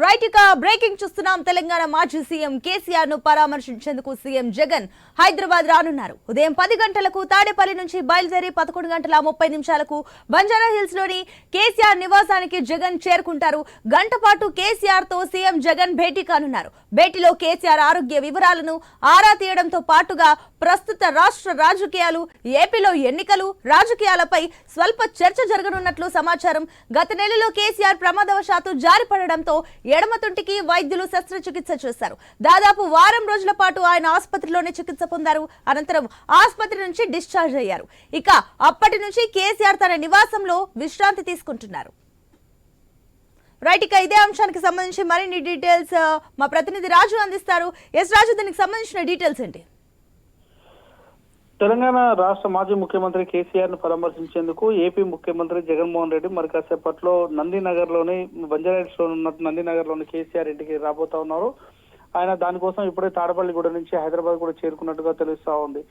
Right ఇక breaking చూస్తున్నాం. తెలంగాణ మాజీ సీఎం కేసీఆర్ను పరామర్శించేందుకు సీఎం జగన్ హైదరాబాద్ రానున్నారు. ఉదయం పది గంటలకు తాడేపల్లి నుంచి బయలుదేరి పదకొండు గంటల ముప్పై నిమిషాలకు బంజారా హిల్స్లోని కేసీఆర్ నివాసానికి జగన్ చేరుకుంటారు. గంట పాటు కేసీఆర్తో సీఎం జగన్ భేటీ కానున్నారు. భేటీలో కేసీఆర్ ఆరోగ్య వివరాలను ఆరా తీయడంతో పాటుగా ప్రస్తుత రాష్ట్ర రాజకీయాలు ఏపీలో ఎన్నికలు రాజకీయాలపై స్వల్ప చర్చ జరగనున్నట్లు సమాచారం. గత నెలలో కేసీఆర్ ప్రమాదవశాత్తు జారిపడడంతో ఎడమ తుంటికి వైద్యులు శస్త్రచికిత్స చేశారు. దాదాపు వారం రోజుల పాటు ఆయన ఆసుపత్రిలోనే చికిత్స పొందారు. అనంతరం ఆసుపత్రి నుంచి డిశ్చార్జ్ అయ్యారు. ఇక అప్పటి నుంచి కేసీఆర్ తన నివాసంలో విశ్రాంతి తీసుకుంటున్నారు. రైట్ ఇక ఇదే అంశానికి సంబంధించి మరిన్ని డీటెయిల్స్ మా ప్రతినిధి రాజు అందిస్తారు. ఎస్ రాజు దీనికి సంబంధించిన డీటెయిల్స్ ఏంటి? తెలంగాణ రాష్ట్ర మాజీ ముఖ్యమంత్రి కేసీఆర్ను పరామర్శించేందుకు ఏపీ ముఖ్యమంత్రి జగన్మోహన్ రెడ్డి మరి కాసేపట్లో నందినగర్లోని బంజారాహిల్స్లో ఉన్న నందినగర్లోని కేసీఆర్ ఇంటికి రాబోతా ఉన్నారు. ఆయన దానికోసం ఇప్పుడే తాడపల్లిగూడ నుంచి హైదరాబాద్ కూడా చేరుకున్నట్టుగా తెలుస్తా ఉంది.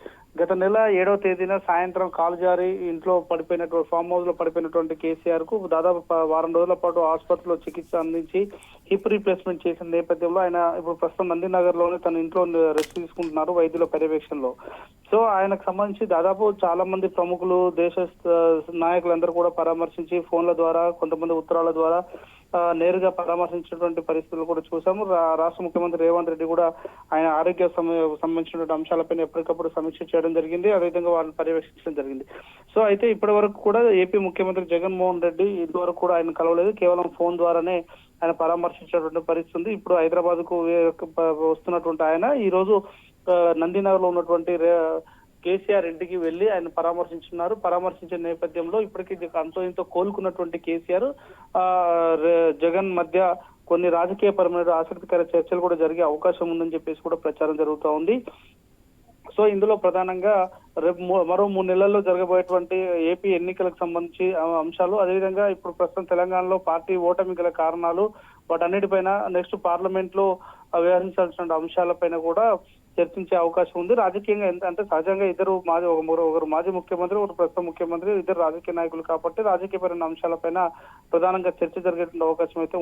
గత నెల ఏడవ తేదీన సాయంత్రం కాలు జారి ఇంట్లో పడిపోయినటువంటి ఫామ్ హౌస్లో పడిపోయినటువంటి కేసీఆర్కు దాదాపు వారం రోజుల పాటు ఆసుపత్రిలో చికిత్స అందించి హిప్ రీప్లేస్మెంట్ చేసిన నేపథ్యంలో ఆయన ఇప్పుడు ప్రస్తుతం నందినగర్లోనే తన ఇంట్లో రెస్ట్ తీసుకుంటున్నారు వైద్యుల పర్యవేక్షణలో. సో ఆయనకు సంబంధించి దాదాపు చాలా మంది ప్రముఖులు దేశ నాయకులందరూ కూడా పరామర్శించి ఫోన్ల ద్వారా కొంతమంది ఉత్తరాల ద్వారా నేరుగా పరామర్శించినటువంటి పరిస్థితులు కూడా చూసాము. రాష్ట్ర ముఖ్యమంత్రి రేవంత్ రెడ్డి కూడా ఆయన ఆరోగ్య సంబంధించినటువంటి అంశాలపైన ఎప్పటికప్పుడు సమీక్ష చేయడం జరిగింది. అదేవిధంగా వాళ్ళని పర్యవేక్షించడం జరిగింది. సో అయితే ఇప్పటి వరకు కూడా ఏపీ ముఖ్యమంత్రి జగన్మోహన్ రెడ్డి ఇదివరకు కూడా ఆయన కలవలేదు. కేవలం ఫోన్ ద్వారానే ఆయన పరామర్శించినటువంటి పరిస్థితి ఉంది. ఇప్పుడు హైదరాబాద్కు వస్తున్నటువంటి ఆయన ఈ రోజు నందినగర్లో ఉన్నటువంటి కేసీఆర్ ఇంటికి వెళ్ళి ఆయన పరామర్శించున్నారు. పరామర్శించిన నేపథ్యంలో ఇప్పటికీ ఇది అంతో ఇంతో కోలుకున్నటువంటి కేసీఆర్. ఆ జగన్ మధ్య కొన్ని రాజకీయ పరమైన ఆసక్తికర చర్చలు కూడా జరిగే అవకాశం ఉందని చెప్పేసి కూడా ప్రచారం జరుగుతూ ఉంది. సో ఇందులో ప్రధానంగా రేపు మరో మూడు నెలల్లో జరగబోయేటువంటి ఏపీ ఎన్నికలకు సంబంధించి అంశాలు అదేవిధంగా ఇప్పుడు ప్రస్తుతం తెలంగాణలో పార్టీ ఓటమి గల కారణాలు వాటన్నిటిపైన నెక్స్ట్ పార్లమెంట్లో వ్యవహరించాల్సిన అంశాలపైన కూడా చర్చించే అవకాశం ఉంది. రాజకీయంగా ఎంత అంటే సహజంగా ఇద్దరు మాజీ ఒక ఒకరు మాజీ ముఖ్యమంత్రి ఒకరు ప్రస్తుత ముఖ్యమంత్రి ఇద్దరు రాజకీయ నాయకులు కాబట్టి రాజకీయపరమైన అంశాలపైన ప్రధానంగా చర్చ జరిగే అవకాశం అయితే